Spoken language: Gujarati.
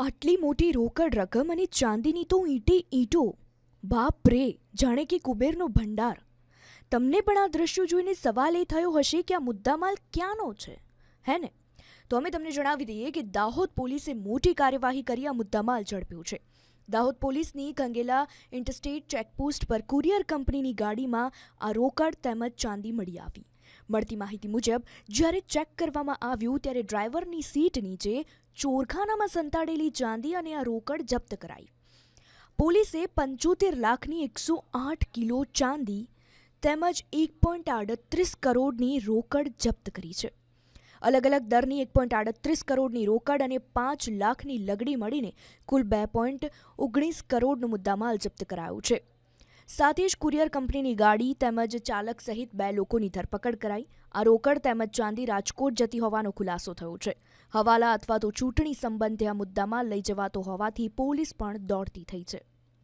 આટલી મોટી રોકડ રકમ અને ચાંદીની તો ઈંટે ઈંટો. બાપ રે, જાણે કે કુબેરનો ભંડાર. તમને પણ આ દ્રશ્યો જોઈને સવાલ એ થયો હશે કે આ મુદ્દામાલ ક્યાંનો છે? હે ને? તો અમે તમને જણાવી દઈએ કે દાહોદ પોલીસે મોટી કાર્યવાહી કરી આ મુદ્દામાલ ઝડપ્યો છે. દાહોદ પોલીસની ગંગેલા ઇન્ટરસ્ટેટ ચેકપોસ્ટ પર કુરિયર કંપનીની ગાડીમાં આ રોકડ તેમજ ચાંદી મળી આવી. મળતી માહિતી મુજબ, જ્યારે ચેક કરવામાં આવ્યું ત્યારે ડ્રાઈવરની સીટ નીચે ચોરખાનામાં સંતાડેલી ચાંદી અને આ રોકડ જપ્ત કરાઈ. પોલીસે પંચોતેર લાખની એકસો આઠ કિલો ચાંદી તેમજ એક પોઈન્ટ આડત્રીસ કરોડની રોકડ જપ્ત કરી છે. અલગ અલગ દરની એક પોઈન્ટ આડત્રીસ કરોડની રોકડ અને પાંચ લાખની લગડી મળીને કુલ બે પોઈન્ટ ઓગણીસ કરોડનો મુદ્દામાલ જપ્ત કરાયો છે. સાથે જ કુરિયર કંપનીની ગાડી તેમજ ચાલક સહિત બે લોકોની ધરપકડ કરાઈ. આ રોકડ તેમજ ચાંદી રાજકોટ જતી હોવાનો ખુલાસો થયો છે. હવાલા અથવા તો ચૂંટણી સંબંધે આ મુદ્દામાં લઈ જવાતો હોવાથી પોલીસ પણ દોડતી થઈ છે.